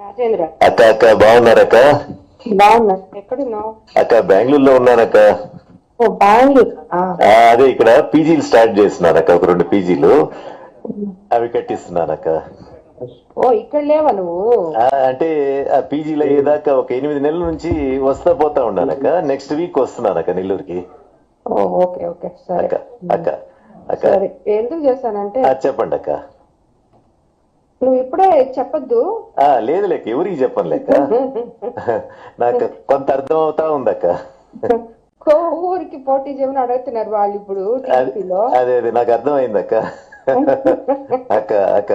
రాజేంద్ర. అక్క అక్క బాగున్నారక్క? బాగున్నా. ఎక్కడున్నావు? అక్క బెంగళూరులో ఉన్నానక్క. ఓ బెంగళూరు. అదే ఇక్కడ పీజీలు స్టార్ట్ చేస్తున్నానక్క ఒక రెండు పీజీలు. అవి కట్టిస్తున్నానక్క. ఓ ఇక్కడ లేవా నువ్వు? అంటే ఆ పీజీలో అయ్యేదాకా ఒక ఎనిమిది నెలల నుంచి వస్తా పోతా ఉన్నానక్క. నెక్స్ట్ వీక్ వస్తున్నానక్క నెల్లూరుకి. Okay okay. సరే. అక్క అక్క అక్క. ఎందుకు చేశానంటే చెప్పండి అక్క నువ్వు ఇప్పుడే చెప్పొద్దు. లేదు లేక ఎవరికి చెప్పను లేక? నాకు కొంత అర్థం అవుతా ఉందక్క. ఊరికి పోటీ చేయమని అడుగుతున్నారు వాళ్ళు ఇప్పుడు అది అదే నాకు అర్థమైందక్క. అక్క అక్క.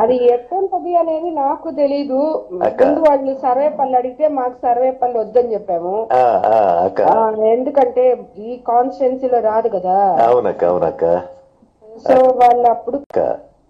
అది ఎట్టుంటది అనేది నాకు తెలీదు. అక్క. ముందు వాళ్ళు సర్వే పళ్ళు అడిగితే మాకు సర్వే పళ్ళు వద్దని చెప్పాము. అక్క. ఎందుకంటే ఈ కాన్స్టిట్యున్సీలో రాదు కదా. అవునక్క అవునక్క. సో వాళ్ళు అప్పుడు అక్క.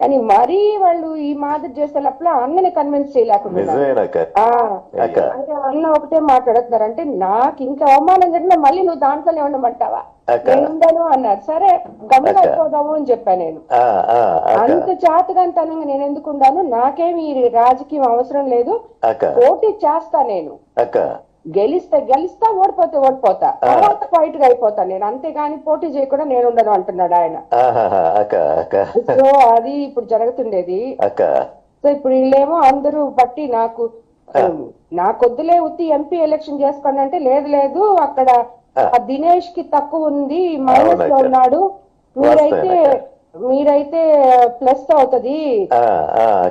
కానీ మరీ వాళ్ళు ఈ మాదిరి చేసే లోపల అన్నని కన్విన్స్ చేయలేకుండా అంటే అన్న ఒకటే మాట్లాడుతున్నారు. అంటే నాకు ఇంకా అవమానం జరిగినా మళ్ళీ నువ్వు దాంట్లోనే ఉండమంటావా? నేను ఉండను అన్నారు. సరే. అయిపోదాము అని చెప్పాను నేను. అంత చాతకంతనంగా నేను ఎందుకు ఉండాను? నాకేమి రాజకీయం అవసరం లేదు. పోటీ చేస్తా నేను. గెలిస్తే గెలిస్తా ఓడిపోతే ఓడిపోతా. తర్వాత ఫైట్గా అయిపోతా. నేను అంతేగాని పోటీ చేయకుండా నేను ఉండను అంటున్నాడు ఆయన. సో అది ఇప్పుడు జరుగుతుండేది. సో ఇప్పుడు వీళ్ళేమో అందరూ బట్టి నాకు నాకొద్దులే ఉత్తి ఎంపీ ఎలక్షన్ చేసుకోండి అంటే లేదు లేదు. అక్కడ ఆ. దినేష్కి తక్కువ ఉంది మైనస్లో. ఉన్నాడు. మీరైతే. మీరైతే ప్లస్ అవుతది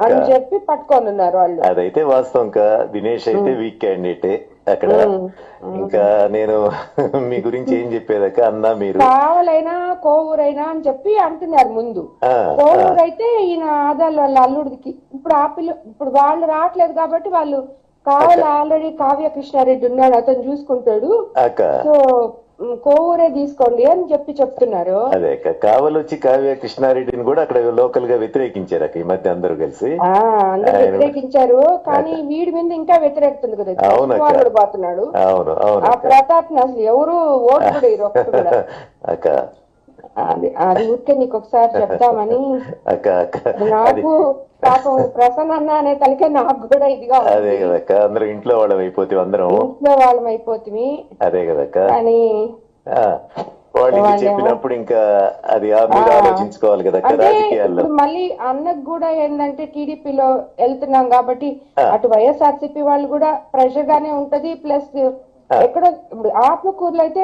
అని చెప్పి పట్టుకొని ఉన్నారు వాళ్ళు. అదైతే వాస్తవం కా దినేష్ అయితే వీక్ క్యాండిడేటే అక్కడ. ఇంకా నేను మీ గురించి ఏం చెప్పేదక్క? అన్నా మీరు. కావాలైనా కోవూరైనా అని చెప్పి అంటున్నారు ముందు. కోవూరు అయితే ఈయన ఆదాలు వాళ్ళ అల్లుడికి. ఇప్పుడు ఆ పిల్ల ఇప్పుడు వాళ్ళు రావట్లేదు కాబట్టి వాళ్ళు కావాలి ఆల్రెడీ కావ్య కృష్ణారెడ్డి ఉన్నాడు అతను చూసుకుంటాడు. సో కోవూరే తీసుకోండి అని చెప్పి చెప్తున్నారు. అదే అక్క కావలొచ్చి కావ్య కృష్ణారెడ్డిని కూడా అక్కడ లోకల్గా వ్యతిరేకించారు అక్క ఈ మధ్య అందరూ కలిసి. అందరు వ్యతిరేకించారు కానీ వీడి మీద ఇంకా వ్యతిరేకత ఉంది కదా. కుమారుడు పోతున్నాడు. అవును అవును ఆ ప్రతాప్ అసలు ఎవరు ఓటు కూడా అది అది ఊరికే నీకు ఒకసారి చెప్తామని నాకు పాపం ప్రసన్న అన్న అనే తలకే నాకు కూడా ఇదిగా. అదే కదక్క అందరూ ఇంట్లో వాళ్ళం అయిపోతే అందరం. ఇంట్లో వాళ్ళం అయిపోతుంది అదే కదక్క. ఆ, వాళ్ళకి చెప్పినప్పుడు ఇంకా అది మీరు ఆలోచించుకోవాలి అంటే రాజకీయాల్లో. మళ్ళీ అన్నకు కూడా ఏంటంటే టీడీపీలో వెళ్తున్నాం కాబట్టి అటు వైఎస్ఆర్సీపీ వాళ్ళు కూడా ప్రెషర్ గానే ఉంటది ప్లస్ ఎక్కడ ఇప్పుడు ఆత్మకూరులో అయితే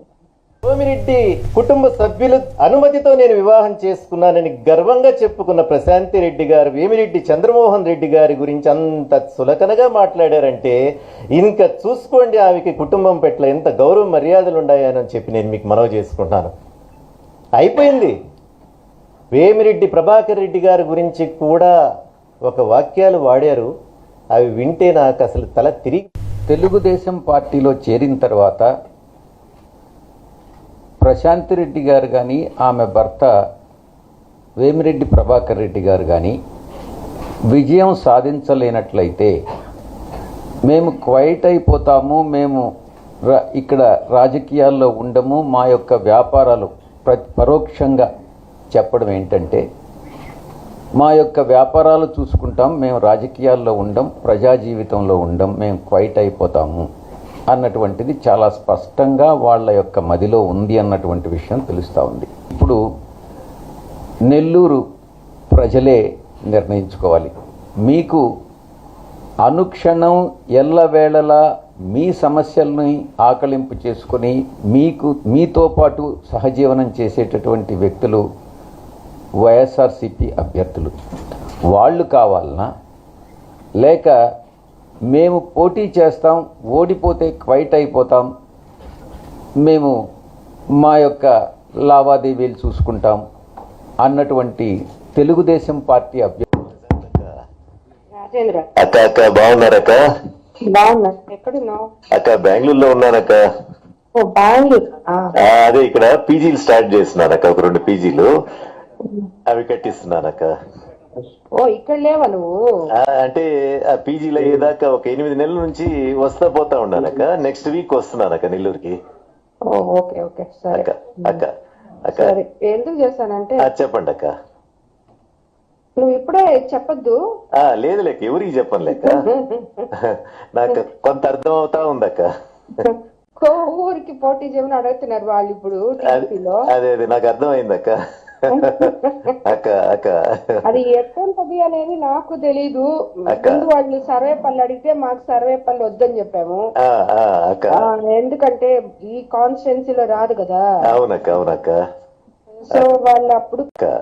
సోమిరెడ్డి కుటుంబ సభ్యులు అనుమతితో నేను వివాహం చేసుకున్నానని గర్వంగా చెప్పుకున్న ప్రశాంతి రెడ్డి గారు వేమిరెడ్డి చంద్రమోహన్ రెడ్డి గారి గురించి అంత సులకనగా మాట్లాడారంటే ఇంకా చూసుకోండి ఆమెకి కుటుంబం పట్ల ఎంత గౌరవ మర్యాదలు ఉన్నాయని చెప్పి నేను మీకు మనవి చేసుకుంటున్నాను అయిపోయింది. వేమిరెడ్డి ప్రభాకర్ రెడ్డి గారి గురించి కూడా ఒక వాక్యాలు వాడారు. అవి వింటే నాకు అసలు తల తిరిగి తెలుగుదేశం పార్టీలో చేరిన తర్వాత ప్రశాంత్ రెడ్డి గారు కానీ ఆమె భర్త వేమిరెడ్డి ప్రభాకర్ రెడ్డి గారు కానీ విజయం సాధించలేనట్లయితే మేము క్వైట్ అయిపోతాము మేము ఇక్కడ రాజకీయాల్లో ఉండము మా యొక్క వ్యాపారాలు ప్ర పరోక్షంగా చెప్పడం ఏంటంటే మా యొక్క వ్యాపారాలు చూసుకుంటాం మేము రాజకీయాల్లో ఉండం ప్రజా జీవితంలో ఉండం మేము క్వైట్ అయిపోతాము. అన్నటువంటిది చాలా స్పష్టంగా వాళ్ళ యొక్క మదిలో ఉంది అన్నటువంటి విషయం తెలుస్తూ ఉంది. ఇప్పుడు నెల్లూరు ప్రజలే నిర్ణయించుకోవాలి. మీకు అనుక్షణం ఎల్లవేళలా మీ సమస్యల్ని ఆకలింపు చేసుకొని మీకు మీతో పాటు సహజీవనం చేసేటటువంటి వ్యక్తులు వైఎస్ఆర్సిపి అభ్యర్థులు. వాళ్ళు కావాలనా? లేక మేము పోటీ చేస్తాం ఓడిపోతే క్వైట్ అయిపోతాం. మేము మా యొక్క లావాదేవీలు చూసుకుంటాం అన్నటువంటి తెలుగుదేశం పార్టీ అభ్యర్థి రాజేంద్ర. అక్క అక్క బాగున్నారక్క? అక్క బెంగళూరులో ఉన్నానక్క. అదే ఇక్కడ పీజీలు స్టార్ట్ చేస్తున్నానక్క ఒక రెండు పీజీలు. అవి కట్టిస్తున్నానక్క ఓ ఇక్కడ లేవా నువ్వు? ఆ, అంటే ఆ పీజీలు అయ్యేదాకా ఒక ఎనిమిది నెలల నుంచి వస్తా పోతా ఉన్నానక్క నెక్స్ట్ వీక్ వస్తున్నానక్క నెల్లూరుకి. Oh okay okay. సరే. అక్క అక్క అక్క. ఎందుకు చేశానంటే చెప్పండి అక్క. నువ్వు ఇప్పుడే చెప్పొద్దు. ఆ, లేదు లేక ఎవరికి చెప్పను లేక నాకు కొంత అర్థం అవుతా ఉందక్క. ఊరికి పోటీ చేయమని అడుగుతున్నారు వాళ్ళు ఇప్పుడు అది- టీడీపీలో అదే అదే నాకు అర్థమైందక్క అక్క. అక్క అది ఎట్టుంటది అనేది నాకు తెలీదు. అక్క. ముందు వాళ్ళు సర్వే పళ్ళు అడిగితే మాకు సర్వే పళ్ళు వద్దని చెప్పాము. అక్క. ఎందుకంటే ఈ కాన్స్టిట్యున్సీలో రాదు కదా. అవునక్క అవునక్క. సో వాళ్ళు అప్పుడు అక్క.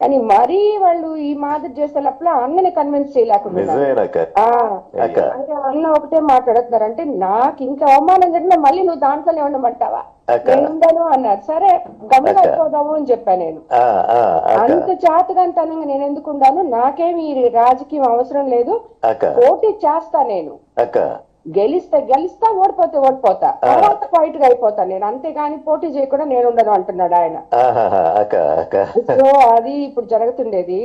కానీ మరీ వాళ్ళు ఈ మాదిరి చేసేటప్పుడు అన్నని కన్విన్స్ చేయలేకుండా అన్న ఒకటే మాట్లాడుతున్నారు అంటే నాకు ఇంకా అవమానం జరిగినా మళ్ళీ నువ్వు దాంట్లోనే ఉండమంటావా? అక్క. నేను ఉండను అన్నారు. సరే గమ్ముగా. అయిపోదాము అని చెప్పా నేను. అంత చాతకంతనంగా నేను ఎందుకు ఉండాను? నాకేమి ఈ రాజకీయం అవసరం లేదు. పోటీ చేస్తా నేను. గెలిస్తే గెలిస్తా ఓడిపోతే ఓడిపోతా. తర్వాత ఫైట్గా అయిపోతా. నేను అంతేగాని పోటీ చేయకుండా నేను ఉండను అంటున్నాడు ఆయన. సో అది ఇప్పుడు జరుగుతుండేది.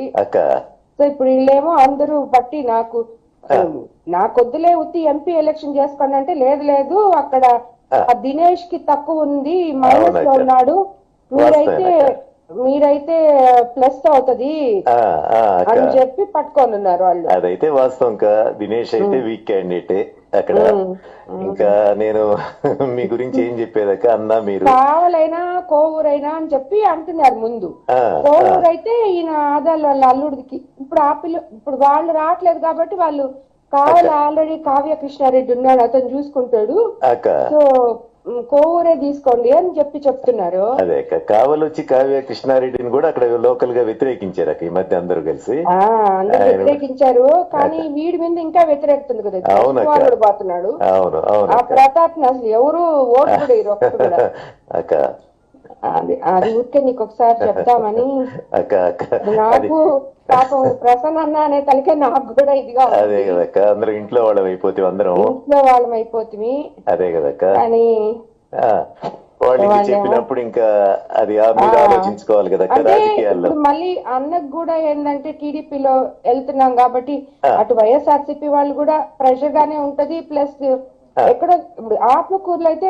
సో ఇప్పుడు వీళ్ళేమో అందరూ బట్టి నాకు నాకొద్దులే ఉత్తి ఎంపీ ఎలక్షన్ చేసుకోండి అంటే లేదు లేదు. అక్కడ ఆ. దినేష్కి తక్కువ ఉంది. మైనస్లో. ఉన్నాడు. మీరైతే. మీరైతే ప్లస్ అవుతది. అని చెప్పి పట్టుకొని ఉన్నారు వాళ్ళు. అదైతే వాస్తవం కా దినేష్ అయితే వీక్ క్యాండిడేటే అక్కడ. ఇంకా నేను మీ గురించి ఏం చెప్పేదక్క? అన్నా మీరు. కావాలైనా కోవూరైనా అని చెప్పి అంటున్నారు ముందు. కోవూరు అయితే ఈయన ఆదాలు వాళ్ళ అల్లుడికి. ఇప్పుడు ఆ పిల్ల ఇప్పుడు వాళ్ళు రావట్లేదు కాబట్టి వాళ్ళు కావాలి ఆల్రెడీ కావ్య కృష్ణారెడ్డి ఉన్నాడు అతను చూసుకుంటాడు. అక్క. సో కోవూరే తీసుకోండి అని చెప్పి చెప్తున్నారు. అదే అక్క. కావలొచ్చి కావ్య కృష్ణారెడ్డిని కూడా అక్కడ లోకల్గా వ్యతిరేకించారు అక్క ఈ మధ్య అందరూ కలిసి. వ్యతిరేకించారు. కానీ వీడి మీద ఇంకా వ్యతిరేకుతుంది కదా పోతున్నాడు అవును అవును ఆ అక్క. ప్రతాప్ అసలు ఎవరు ఓటు కూడా అది ఊరికే నీకు ఒకసారి చెప్తామని నాకు పాపం ప్రసన్న అన్న అనే తలకే నాకు కూడా ఇదిగా. అదే కదక్క అందరూ ఇంట్లో వాళ్ళం అయిపోతే అందరం ఇంట్లో వాళ్ళం అయిపోతుంది అదే కదక్క కానీ ఆ, వాళ్ళకి చెప్పినప్పుడు ఇంకా అది మీరు. ఆలోచించుకోవాలి కదా రాజకీయాల్లో మళ్ళీ అన్నకు కూడా ఏంటంటే టీడీపీలో వెళ్తున్నాం కాబట్టి. అటు వైఎస్ఆర్సీపీ వాళ్ళు కూడా ప్రెషర్ గానే ఉంటది ప్లస్ ఎక్కడ ఆత్మకూరులో అయితే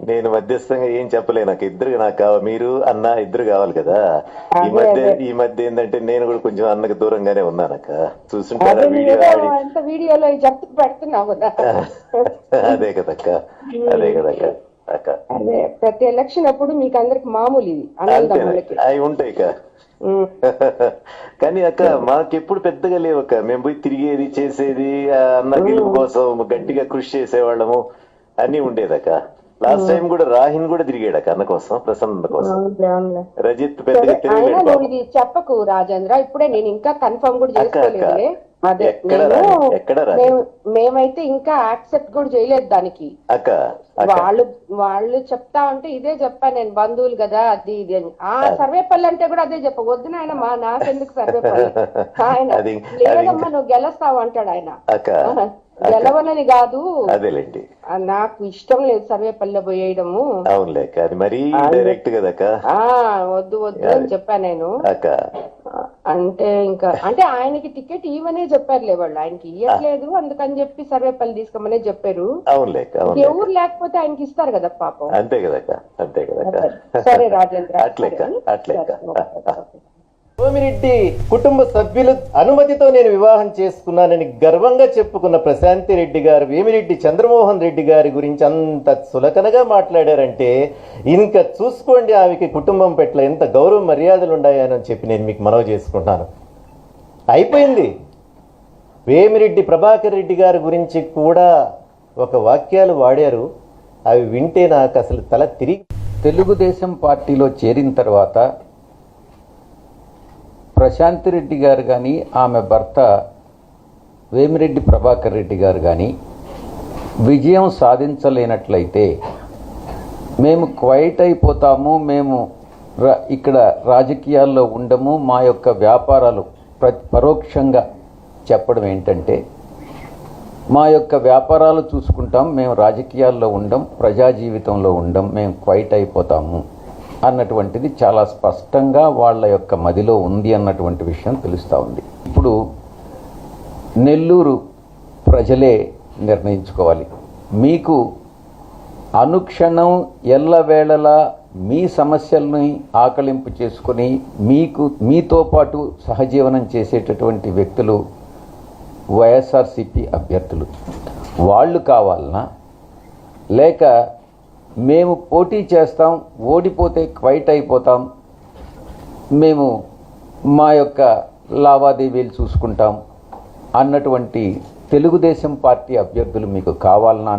నేను మధ్యస్థంగా ఏం చెప్పలేను. నాకు ఇద్దరు నాకు కావాలి మీరు అన్న ఇద్దరు కావాలి కదా. ఈ మధ్య. ఈ మధ్య ఏంటంటే నేను కూడా కొంచెం అన్నకు దూరంగానే ఉన్నానక్క చూస్తుంటారా అదే వీడియో వీడియోలో పెడుతున్నావు అదే కదక్క అదే కదక్క అక్క. అదే ప్రతి ఎలక్షన్ అప్పుడు మీకు అందరికి మామూలు ఇది. అవి ఉంటాయి. కానీ అక్క మాకెప్పుడు పెద్దగా లేవు అక్క. మేము పోయి తిరిగేది చేసేది అన్న గెలుపు కోసం గట్టిగా కృషి చేసేవాళ్ళము. అన్ని ఉండేదక్క లాస్ట్ టైం కూడా రాహిన్ కూడా తిరిగాడు అక్క అన్న కోసం ప్రసన్న కోసం. రజిత్ ఇది చెప్పకు రాజేంద్ర ఇప్పుడే నేను ఇంకా కన్ఫర్మ్ కూడా. చేసుకోలేదులే అదే నేను మేమైతే ఇంకా యాక్సెప్ట్ కూడా చేయలేదు దానికి. వాళ్ళు వాళ్ళు చెప్తా ఉంటే ఇదే చెప్పా నేను బంధువులు కదా అది ఇది అని. ఆ సర్వేపల్లి అంటే కూడా అదే చెప్ప వద్దు నాయన మా నాకెందుకు సర్వేపల్లి? ఆయన లేదమ్మా నువ్వు గెలుస్తావు అంటాడు ఆయన. గెలవనని కాదు. అదేలేండి. నాకు ఇష్టం లేదు సర్వేపల్లి పోయేయడము అవునులే అది మరీ డైరెక్ట్ ఆ వద్దు వద్దు అని చెప్పా నేను. అంటే ఇంకా అంటే ఆయనకి టికెట్ ఇవ్వనే చెప్పారులే వాళ్ళు. ఆయనకి ఇవ్వట్లేదు అందుకని చెప్పి సర్వేపల్లి తీసుకోమనే చెప్పారు. అవునులే. ఎవరు లేకపోతే ఆయనకి ఇస్తారు కదా పాపం. అంతే కదక్క అంతే కదక్క. సరే రాజేంద్ర. అట్లెక్క సరే. సోమిరెడ్డి కుటుంబ సభ్యులు అనుమతితో నేను వివాహం చేసుకున్నానని గర్వంగా చెప్పుకున్న ప్రశాంతి రెడ్డి గారు వేమిరెడ్డి చంద్రమోహన్ రెడ్డి గారి గురించి అంత సులకనగా మాట్లాడారంటే ఇంకా చూసుకోండి ఆమెకి కుటుంబం పట్ల ఎంత గౌరవ మర్యాదలు ఉన్నాయని చెప్పి నేను మీకు మనవి చేసుకుంటాను. అయిపోయింది. వేమిరెడ్డి ప్రభాకర్ రెడ్డి గారి గురించి కూడా ఒక వాక్యాలు వాడారు. అవి వింటే నాకు అసలు తల తిరిగి తెలుగుదేశం పార్టీలో చేరిన తర్వాత ప్రశాంతి రెడ్డి గారు కానీ ఆమె భర్త వేమిరెడ్డి ప్రభాకర్ రెడ్డి గారు కానీ విజయం సాధించలేనట్లయితే మేము క్వైట్ అయిపోతాము మేము ఇక్కడ రాజకీయాల్లో ఉండము మా యొక్క వ్యాపారాలు ప్ర పరోక్షంగా చెప్పడం ఏంటంటే మా యొక్క వ్యాపారాలు చూసుకుంటాం మేము రాజకీయాల్లో ఉండం ప్రజా జీవితంలో ఉండం మేము క్వైట్ అయిపోతాము. అన్నటువంటిది చాలా స్పష్టంగా వాళ్ళ యొక్క మదిలో ఉంది అన్నటువంటి విషయం తెలుస్తూ ఉంది. ఇప్పుడు నెల్లూరు ప్రజలే నిర్ణయించుకోవాలి. మీకు అనుక్షణం ఎల్లవేళలా మీ సమస్యల్ని ఆకలింపు చేసుకుని మీకు మీతో పాటు సహజీవనం చేసేటటువంటి వ్యక్తులు వైఎస్ఆర్సిపి అభ్యర్థులు. వాళ్ళు కావాలనా? లేక మేము పోటీ చేస్తాం ఓడిపోతే క్వైట్ అయిపోతాం. మేము మా యొక్క లావాదేవీలు చూసుకుంటాం. అన్నటువంటి తెలుగుదేశం పార్టీ అభ్యర్థులు మీకు కావాలనా